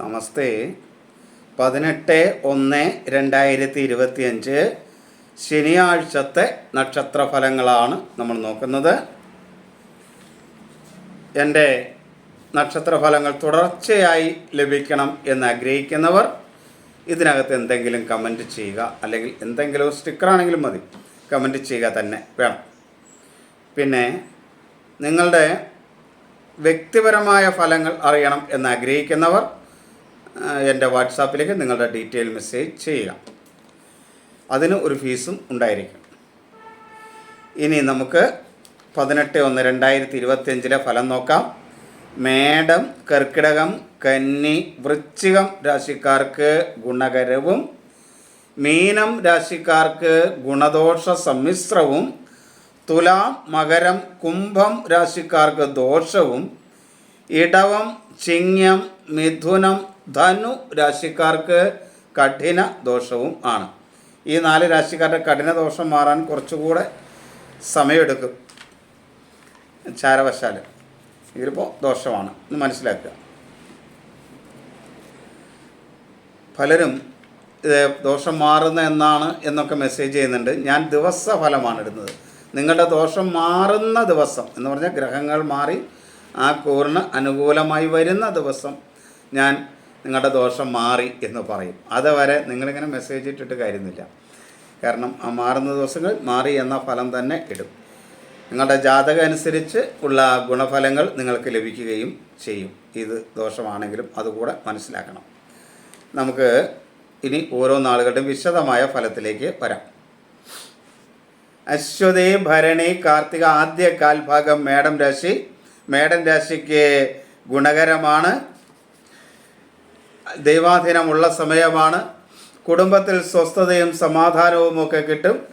നമസ്തേ. പതിനെട്ട് ഒന്ന് രണ്ടായിരത്തി ഇരുപത്തി അഞ്ച് ശനിയാഴ്ചത്തെ നക്ഷത്രഫലങ്ങളാണ് നമ്മൾ നോക്കുന്നത്. എന്റെ നക്ഷത്രഫലങ്ങൾ തുടർച്ചയായി ലഭിക്കണം എന്ന് ആഗ്രഹിക്കുന്നവർ ഇതിനകത്ത് എന്തെങ്കിലും കമന്റ് ചെയ്യുക അല്ലെങ്കിൽ എന്തെങ്കിലും സ്റ്റിക്കറാണെങ്കിലും മതി. കമന്റ് ചെയ്യുക തന്നെ വേണം. പിന്നെ നിങ്ങളുടെ വ്യക്തിപരമായ ഫലങ്ങൾ അറിയണം എന്ന് ആഗ്രഹിക്കുന്നവർ എന്റെ വാട്സാപ്പിലേക്ക് നിങ്ങളുടെ ഡീറ്റെയിൽ മെസ്സേജ് ചെയ്യുക. അതിന് ഒരു ഫീസും ഉണ്ടായിരിക്കും. ഇനി നമുക്ക് പതിനെട്ട് ഒന്ന് രണ്ടായിരത്തി ഇരുപത്തിയഞ്ചിലെ ഫലം നോക്കാം. മേടം കർക്കിടകം കന്നി വൃശ്ചികം രാശിക്കാർക്ക് ഗുണകരവും മീനം രാശിക്കാർക്ക് ഗുണദോഷ സമ്മിശ്രവും തുലാം മകരം കുംഭം രാശിക്കാർക്ക് ദോഷവും ഇടവം ചിങ്ങം മിഥുനം ധനു രാശിക്കാർക്ക് കഠിന ദോഷവും ആണ്. ഈ നാല് രാശിക്കാരുടെ കഠിന ദോഷം മാറാൻ കുറച്ചുകൂടെ സമയമെടുക്കും. ചാരവശാൽ ഇതിലിപ്പോൾ ദോഷമാണ്. എന്ന് മനസ്സിലാക്കുക. പലരും ഇത് ദോഷം മാറുന്ന എന്നാണ് എന്നൊക്കെ മെസ്സേജ് ചെയ്യുന്നുണ്ട്. ഞാൻ ദിവസ ഫലമാണ് ഇടുന്നത്. നിങ്ങളുടെ ദോഷം മാറുന്ന ദിവസം എന്ന് പറഞ്ഞാൽ ഗ്രഹങ്ങൾ മാറി ആ കൂറിന് അനുകൂലമായി വരുന്ന ദിവസം ഞാൻ നിങ്ങളുടെ ദോഷം മാറി എന്ന് പറയും. അതുവരെ നിങ്ങളിങ്ങനെ മെസ്സേജ് ഇട്ടിട്ട് കാര്യമില്ല കാരണം ആ മാറുന്ന ദിവസങ്ങൾ മാറി എന്ന ഫലം തന്നെ ഇടും. നിങ്ങളുടെ ജാതകം അനുസരിച്ച് ഉള്ള ഗുണഫലങ്ങൾ നിങ്ങൾക്ക് ലഭിക്കുകയും ചെയ്യും. ഇത് ദോഷമാണെങ്കിലും അതുകൂടെ മനസ്സിലാക്കണം. നമുക്ക് ഇനി ഓരോ നാളുകളുടെ വിശദമായ ഫലത്തിലേക്ക് വരാം. അശ്വതി ഭരണി കാർത്തിക ആദ്യ കാൽഭാഗം മേടം രാശി. മേടം രാശിക്ക് ഗുണകരമാണ്. ദൈവാധീനമുള്ള സമയമാണ്. കുടുംബത്തിൽ സ്വസ്ഥതയും സമാധാനവും ഒക്കെ കിട്ടും.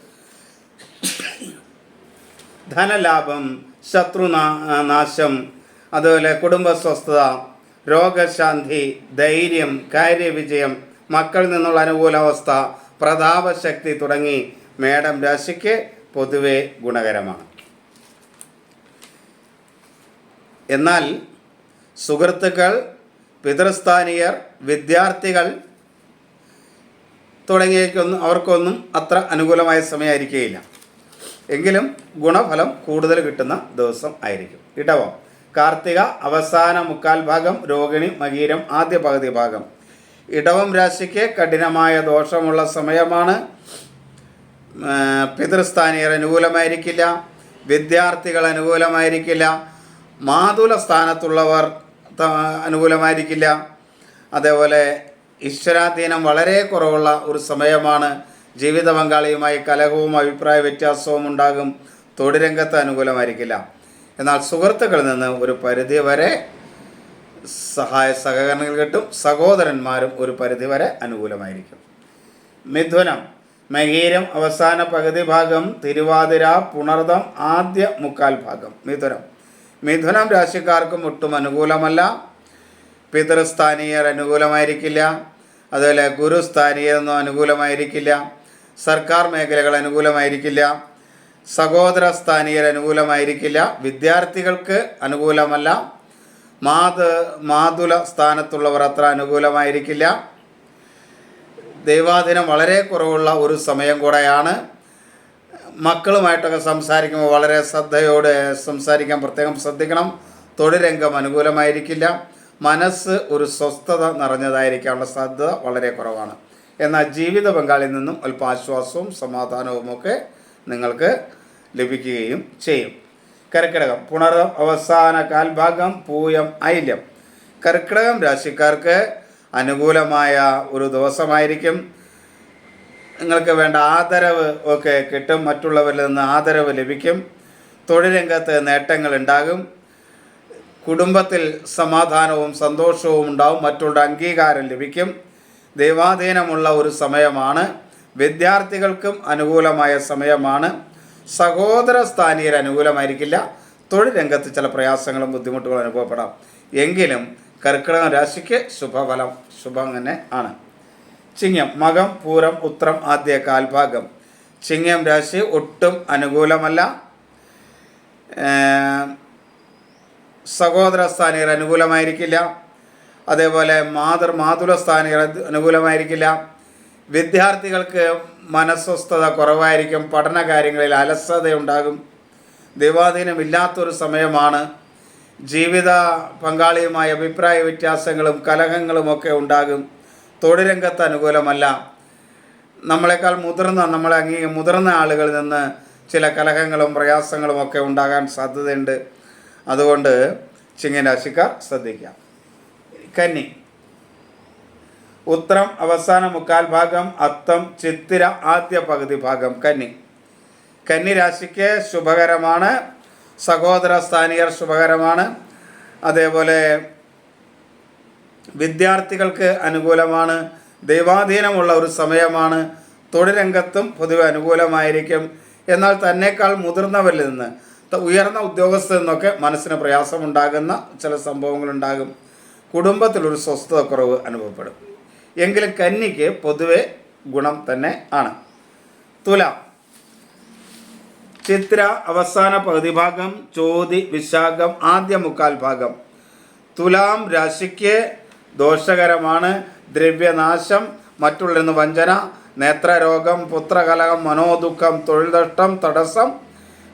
ധനലാഭം ശത്രുനാശം അതുപോലെ കുടുംബ സ്വസ്ഥത രോഗശാന്തി ധൈര്യം കാര്യവിജയം മക്കളിൽ നിന്നുള്ള അനുകൂലാവസ്ഥ പ്രതാപശക്തി തുടങ്ങി മേടം രാശിക്ക് പൊതുവെ ഗുണകരമാണ്. എന്നാൽ സുഹൃത്തുക്കൾ പിതൃസ്ഥാനീയർ വിദ്യാർത്ഥികൾ തുടങ്ങിയവർക്കൊന്നും അവർക്കൊന്നും അത്ര അനുകൂലമായ സമയമായിരിക്കുകയില്ല എങ്കിലും ഗുണഫലം കൂടുതൽ കിട്ടുന്ന ദിവസം ആയിരിക്കും. ഇടവം കാർത്തിക അവസാന മുക്കാൽ ഭാഗം രോഹിണി മകീരം ആദ്യ പകുതി ഭാഗം. ഇടവം രാശിക്ക് കഠിനമായ ദോഷമുള്ള സമയമാണ്. പിതൃസ്ഥാനീയർ അനുകൂലമായിരിക്കില്ല വിദ്യാർത്ഥികൾ അനുകൂലമായിരിക്കില്ല മാതുല സ്ഥാനത്തുള്ളവർ അനുകൂലമായിരിക്കില്ല. അതേപോലെ ഈശ്വരാധീനം വളരെ കുറവുള്ള ഒരു സമയമാണ് ജീവിത പങ്കാളിയുമായി കലഹവും അഭിപ്രായ വ്യത്യാസവും ഉണ്ടാകും. തൊഴിൽ രംഗത്ത് അനുകൂലമായിരിക്കില്ല. എന്നാൽ സുഹൃത്തുക്കളിൽ നിന്ന് ഒരു പരിധി വരെ സഹായ സഹകരണങ്ങൾ കിട്ടും. സഹോദരന്മാരും ഒരു പരിധി വരെ അനുകൂലമായിരിക്കും. മിഥുനം മഹീരം അവസാന പകുതി ഭാഗം തിരുവാതിര പുണർദം ആദ്യ മുക്കാൽ ഭാഗം. മിഥുനം. മിഥുനം രാശിക്കാർക്കും ഒട്ടും അനുകൂലമല്ല. പിതൃസ്ഥാനീയർ അനുകൂലമായിരിക്കില്ല. അതുപോലെ ഗുരുസ്ഥാനീയരൊന്നും അനുകൂലമായിരിക്കില്ല. സർക്കാർ മേഖലകൾ അനുകൂലമായിരിക്കില്ല. സഹോദര സ്ഥാനീയർ അനുകൂലമായിരിക്കില്ല. വിദ്യാർത്ഥികൾക്ക് അനുകൂലമല്ല. മാത മാതുല സ്ഥാനത്തുള്ളവർ അത്ര അനുകൂലമായിരിക്കില്ല. ദൈവാധീനം വളരെ കുറവുള്ള ഒരു സമയം കൂടെയാണ്. മക്കളുമായിട്ടൊക്കെ സംസാരിക്കുമ്പോൾ വളരെ ശ്രദ്ധയോടെ സംസാരിക്കാൻ പ്രത്യേകം ശ്രദ്ധിക്കണം. തൊഴിൽ രംഗം അനുകൂലമായിരിക്കില്ല. മനസ്സ് ഒരു സ്വസ്ഥത നിറഞ്ഞതായിരിക്കാനുള്ള സാധ്യത വളരെ കുറവാണ്. എന്നാൽ ജീവിത പങ്കാളിയിൽ നിന്നും അല്പം ആശ്വാസവും സമാധാനവും ഒക്കെ നിങ്ങൾക്ക് ലഭിക്കുകയും ചെയ്യും. കർക്കിടകം പുണർ അവസാന കാൽഭാഗം പൂയം ഐല്യം കർക്കിടകം രാശിക്കാർക്ക് അനുകൂലമായ ഒരു ദിവസമായിരിക്കും. നിങ്ങൾക്ക് വേണ്ട ആദരവ് ഒക്കെ കിട്ടും മറ്റുള്ളവരിൽ നിന്ന് ആദരവ് ലഭിക്കും. തൊഴിൽ രംഗത്ത് നേട്ടങ്ങൾ ഉണ്ടാകും. കുടുംബത്തിൽ സമാധാനവും സന്തോഷവും ഉണ്ടാവും മറ്റുള്ള അംഗീകാരം ലഭിക്കും. ദൈവാധീനമുള്ള ഒരു സമയമാണ്. വിദ്യാർത്ഥികൾക്കും അനുകൂലമായ സമയമാണ്. സഹോദര സ്ഥാനീയർ അനുകൂലമായിരിക്കില്ല. തൊഴിൽ രംഗത്ത് ചില പ്രയാസങ്ങളും ബുദ്ധിമുട്ടുകളും അനുഭവപ്പെടാം. എങ്കിലും കർക്കിടക രാശിക്ക് ശുഭഫലം ശുഭം തന്നെ ആണ്. ചിങ്ങം മകം പൂരം ഉത്രം ആദ്യ കാൽഭാഗം. ചിങ്ങം രാശി ഒട്ടും അനുകൂലമല്ല. സഹോദര സ്ഥാനികർ അനുകൂലമായിരിക്കില്ല. അതേപോലെ മാതൃ മാതുല സ്ഥാനികൾ അനുകൂലമായിരിക്കില്ല. വിദ്യാർത്ഥികൾക്ക് മനസ്വസ്ഥത കുറവായിരിക്കും. പഠന കാര്യങ്ങളിൽ അലസതയുണ്ടാകും. ദൈവാധീനമില്ലാത്തൊരു സമയമാണ്. ജീവിത പങ്കാളിയുമായ അഭിപ്രായ വ്യത്യാസങ്ങളും കലഹങ്ങളുമൊക്കെ ഉണ്ടാകും. തൊഴിൽ രംഗത്ത് അനുകൂലമല്ല. നമ്മളെക്കാൾ മുതിർന്ന നമ്മളെ അംഗീ മുതിർന്ന ആളുകളിൽ നിന്ന് ചില കലഹങ്ങളും പ്രയാസങ്ങളും ഒക്കെ ഉണ്ടാകാൻ സാധ്യതയുണ്ട്. അതുകൊണ്ട് ചിങ്ങരാശിക്കാർ ശ്രദ്ധിക്കാം കന്നി. ഉത്തരം അവസാന മുക്കാൽ ഭാഗം അത്തം ചിത്തിര ആദ്യ പകുതി ഭാഗം കന്നി. കന്നി രാശിക്ക് ശുഭകരമാണ്. സഹോദര സ്ഥാനീയർ ശുഭകരമാണ്. അതേപോലെ വിദ്യാർത്ഥികൾക്ക് അനുകൂലമാണ്. ദൈവാധീനമുള്ള ഒരു സമയമാണ്. തൊഴിൽ പൊതുവെ അനുകൂലമായിരിക്കും. എന്നാൽ തന്നെക്കാൾ മുതിർന്നവരിൽ നിന്ന് ഉയർന്ന ഉദ്യോഗസ്ഥരിൽ നിന്നൊക്കെ മനസ്സിന് പ്രയാസമുണ്ടാകുന്ന ചില സംഭവങ്ങളുണ്ടാകും. കുടുംബത്തിലൊരു സ്വസ്ഥത കുറവ് അനുഭവപ്പെടും. എങ്കിലും കന്നിക്ക് പൊതുവെ ഗുണം തന്നെ ആണ്. തുല. ചിത്ര അവസാന പകുതി ഭാഗം ചോതി വിശാഖം ആദ്യ മുക്കാൽ ഭാഗം. തുലാം രാശിക്ക് ദോഷകരമാണ്. ദ്രവ്യനാശം മറ്റുള്ളവരിൽ വഞ്ചന നേത്രരോഗം പുത്രകലഹം മനോദുഃഖം തൊഴിൽ നഷ്ടം തടസ്സം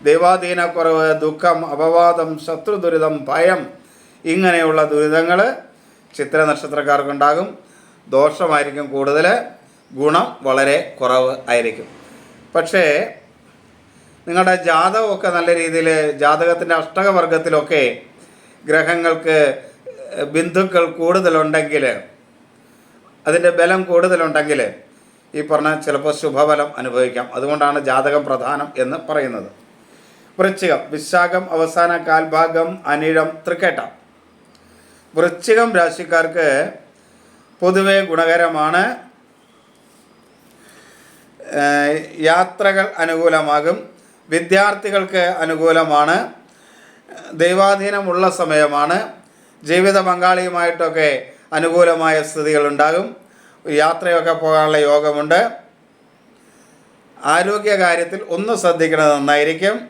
ദൈവാധീനക്കുറവ് ദുഃഖം അപവാദം ശത്രുദുരിതം ഭയം ഇങ്ങനെയുള്ള ദുരിതങ്ങൾ ചിത്ര നക്ഷത്രക്കാർക്കുണ്ടാകും ദോഷമായിരിക്കും കൂടുതൽ ഗുണം വളരെ കുറവ് ആയിരിക്കും. പക്ഷേ നിങ്ങളുടെ ജാതകമൊക്കെ നല്ല രീതിയിൽ ജാതകത്തിന്റെ അഷ്ടകവർഗത്തിലൊക്കെ ഗ്രഹങ്ങൾക്ക് ബിന്ദുക്കൾ കൂടുതലുണ്ടെങ്കിൽ അതിന്റെ ബലം കൂടുതലുണ്ടെങ്കിൽ ഈ പറഞ്ഞ ചിലപ്പോൾ ശുഭഫലം അനുഭവിക്കാം. അതുകൊണ്ടാണ് ജാതകം പ്രധാനം എന്ന് പറയുന്നത്. വൃശ്ചികം. വിശാഖം അവസാന കാൽഭാഗം അനിഴം തൃക്കേട്ട. വൃശ്ചികം രാശിക്കാർക്ക് പൊതുവെ ഗുണകരമാണ് യാത്രകൾ അനുകൂലമാകും വിദ്യാർത്ഥികൾക്ക് അനുകൂലമാണ് ദൈവാധീനമുള്ള സമയമാണ് ജീവിത പങ്കാളിയുമായിട്ടൊക്കെ അനുകൂലമായ സ്ഥിതികളുണ്ടാകും. യാത്രയൊക്കെ പോകാനുള്ള യോഗമുണ്ട്. ആരോഗ്യ കാര്യത്തിൽ ഒന്ന് ശ്രദ്ധിക്കുന്നത് നന്നായിരിക്കും.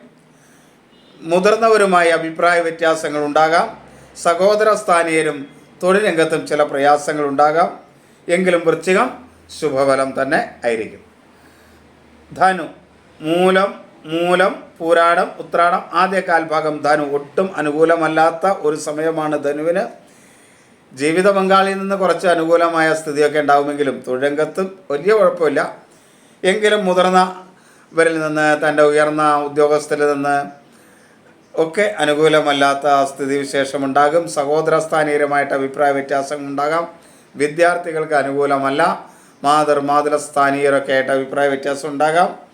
മുതിർന്നവരുമായി അഭിപ്രായ വ്യത്യാസങ്ങൾ ഉണ്ടാകാം. സഹോദര സ്ഥാനീയരും തൊഴിൽ രംഗത്തും ചില പ്രയാസങ്ങൾ ഉണ്ടാകാം. എങ്കിലും വൃശ്ചികം ശുഭഫലം തന്നെ ആയിരിക്കും. ധനു മൂലം മൂലം പൂരാടം ഉത്രാടം ആദ്യ കാൽഭാഗം ധനു. ഒട്ടും അനുകൂലമല്ലാത്ത ഒരു സമയമാണ് ധനുവിന്. ജീവിത പങ്കാളിയിൽ നിന്ന് കുറച്ച് അനുകൂലമായ സ്ഥിതിയൊക്കെ ഉണ്ടാവുമെങ്കിലും തൊഴിലംഗത്തും വലിയ കുഴപ്പമില്ല. എങ്കിലും മുതിർന്നവരിൽ നിന്ന് തന്റെ ഉയർന്ന ഉദ്യോഗസ്ഥരിൽ നിന്ന് ഒക്കെ അനുകൂലമല്ലാത്ത സ്ഥിതിവിശേഷമുണ്ടാകും സഹോദര സ്ഥാനീയരുമായിട്ട് അഭിപ്രായ വ്യത്യാസങ്ങൾ ഉണ്ടാകാം വിദ്യാർത്ഥികൾക്ക് അനുകൂലമല്ല. മാതൃ സ്ഥാനീയരൊക്കെ ആയിട്ട് അഭിപ്രായ വ്യത്യാസം ഉണ്ടാകാം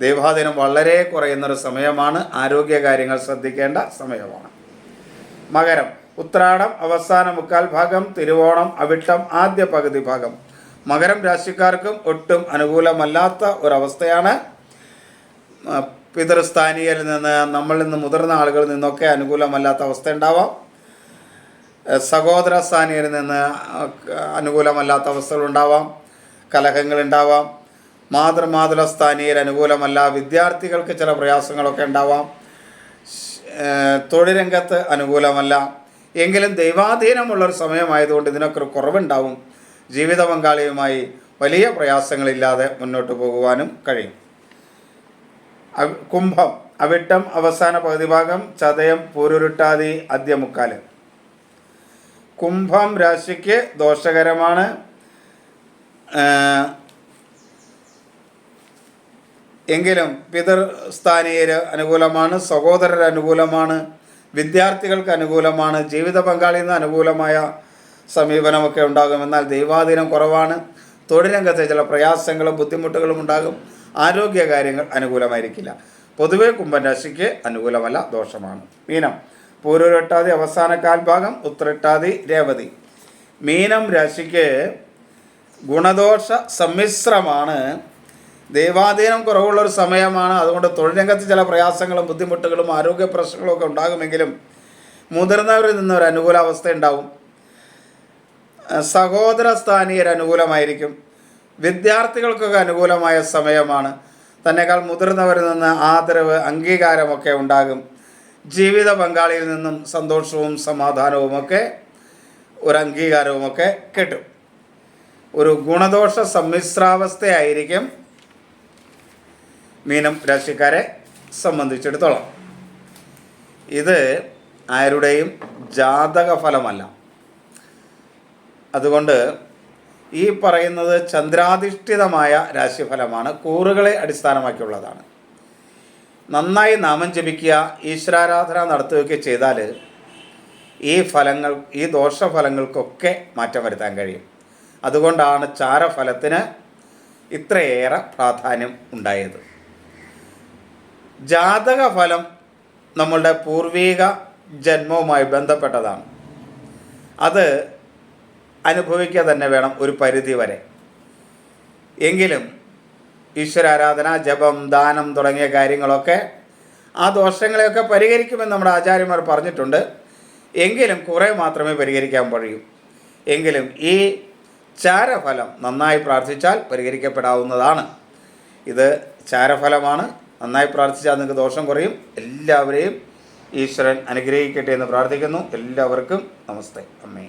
ദൈവാധീനം വളരെ കുറയുന്നൊരു സമയമാണ്. ആരോഗ്യ കാര്യങ്ങൾ ശ്രദ്ധിക്കേണ്ട സമയമാണ്. മകരം ഉത്രാടം അവസാന മുക്കാൽ ഭാഗം തിരുവോണം അവിട്ടം ആദ്യ പകുതി ഭാഗം. മകരം രാശിക്കാർക്കും ഒട്ടും അനുകൂലമല്ലാത്ത ഒരവസ്ഥയാണ്. പിതൃസ്ഥാനീയരിൽ നിന്ന് നമ്മളിൽ നിന്ന് മുതിർന്ന ആളുകളിൽ നിന്നൊക്കെ അനുകൂലമല്ലാത്ത അവസ്ഥ ഉണ്ടാവാം. സഹോദര സ്ഥാനീയരിൽ നിന്ന് അനുകൂലമല്ലാത്ത അവസ്ഥകളുണ്ടാവാം കലഹങ്ങളുണ്ടാവാം മാതൃമാതുല സ്ഥാനീയർ അനുകൂലമല്ല. വിദ്യാർത്ഥികൾക്ക് ചില പ്രയാസങ്ങളൊക്കെ ഉണ്ടാവാം. തൊഴിലംഗത്ത് അനുകൂലമല്ല. എങ്കിലും ദൈവാധീനമുള്ളൊരു സമയമായതുകൊണ്ട് ഇതിനൊക്കെ ഒരു കുറവുണ്ടാവും. ജീവിത പങ്കാളിയുമായി വലിയ പ്രയാസങ്ങളില്ലാതെ മുന്നോട്ട് പോകുവാനും കഴിയും. കുംഭം അവിട്ടം അവസാന പകുതി ഭാഗം ചതയം പൂരുരുട്ടാതി അദ്യമുക്കാൽ. കുംഭം രാശിക്ക് ദോഷകരമാണ്. എങ്കിലും പിതൃസ്ഥാനീയർ അനുകൂലമാണ് സഹോദരർ അനുകൂലമാണ് വിദ്യാർത്ഥികൾക്ക് അനുകൂലമാണ് ജീവിത പങ്കാളിയിൽ നിന്ന് അനുകൂലമായ സമീപനമൊക്കെ ഉണ്ടാകും. എന്നാൽ ദൈവാധീനം കുറവാണ്. തൊഴിലംഗത്തെ ചില പ്രയാസങ്ങളും ബുദ്ധിമുട്ടുകളും ഉണ്ടാകും. ആരോഗ്യ കാര്യങ്ങൾ അനുകൂലമായിരിക്കില്ല. പൊതുവെ കുംഭരാശിക്ക് അനുകൂലമല്ല ദോഷമാണ്. മീനം. പൂരൂരട്ടാതി അവസാന കാൽഭാഗം ഉത്രട്ടാതി രേവതി. മീനം രാശിക്ക് ഗുണദോഷ സമ്മിശ്രമാണ്. ദൈവാധീനം കുറവുള്ള ഒരു സമയമാണ്. അതുകൊണ്ട് തൊഴിൽ രംഗത്ത് ചില പ്രയാസങ്ങളും ബുദ്ധിമുട്ടുകളും ആരോഗ്യ പ്രശ്നങ്ങളും ഒക്കെ ഉണ്ടാകുമെങ്കിലും മുതിർന്നവരിൽ നിന്നൊരു ഒരു അനുകൂലാവസ്ഥ ഉണ്ടാവും. സഹോദര സ്ഥാനീയർ അനുകൂലമായിരിക്കും. വിദ്യാർത്ഥികൾക്കൊക്കെ അനുകൂലമായ സമയമാണ്. തന്നെക്കാൾ മുതിർന്നവരിൽ നിന്ന് ആദരവ് അംഗീകാരമൊക്കെ ഉണ്ടാകും. ജീവിത പങ്കാളിയിൽ നിന്നും സന്തോഷവും സമാധാനവും ഒക്കെ ഒരു അംഗീകാരവുമൊക്കെ കിട്ടും. ഒരു ഗുണദോഷ സമ്മിശ്രാവസ്ഥയായിരിക്കും മീനം രാശിക്കാരെ സംബന്ധിച്ചിടത്തോളം. ഇത് ആരുടെയും ജാതക ഫലമല്ല. അതുകൊണ്ട് ഈ പറയുന്നത് ചന്ദ്രാധിഷ്ഠിതമായ രാശിഫലമാണ് കൂറുകളെ അടിസ്ഥാനമാക്കിയുള്ളതാണ്. നന്നായി നാമം ജപിക്കുക ഈശ്വരാരാധന നടത്തുകയൊക്കെ ചെയ്താൽ ഈ ഫലങ്ങൾ ഈ ദോഷഫലങ്ങൾക്കൊക്കെ മാറ്റം വരുത്താൻ കഴിയും. അതുകൊണ്ടാണ് ചാരഫലത്തിന് ഇത്രയേറെ പ്രാധാന്യം ഉണ്ടായത്. ജാതക ഫലം നമ്മളുടെ പൂർവീക ജന്മവുമായി ബന്ധപ്പെട്ടതാണ്. അത് അനുഭവിക്കുക തന്നെ വേണം ഒരു പരിധി വരെ. എങ്കിലും ഈശ്വരാരാധന ജപം ദാനം തുടങ്ങിയ കാര്യങ്ങളൊക്കെ ആ ദോഷങ്ങളെയൊക്കെ പരിഹരിക്കുമെന്ന് നമ്മുടെ ആചാര്യന്മാർ പറഞ്ഞിട്ടുണ്ട്. എങ്കിലും കുറേ മാത്രമേ പരിഹരിക്കാൻ കഴിയൂ. എങ്കിലും ഈ ചാരഫലം നന്നായി പ്രാർത്ഥിച്ചാൽ പരിഹരിക്കപ്പെടാവുന്നതാണ്. ഇത് ചാരഫലമാണ്. നന്നായി പ്രാർത്ഥിച്ചാൽ നിങ്ങൾക്ക് ദോഷം കുറയും. എല്ലാവരെയും ഈശ്വരൻ അനുഗ്രഹിക്കട്ടെ എന്ന് പ്രാർത്ഥിക്കുന്നു. എല്ലാവർക്കും നമസ്തേ. അമ്മേ.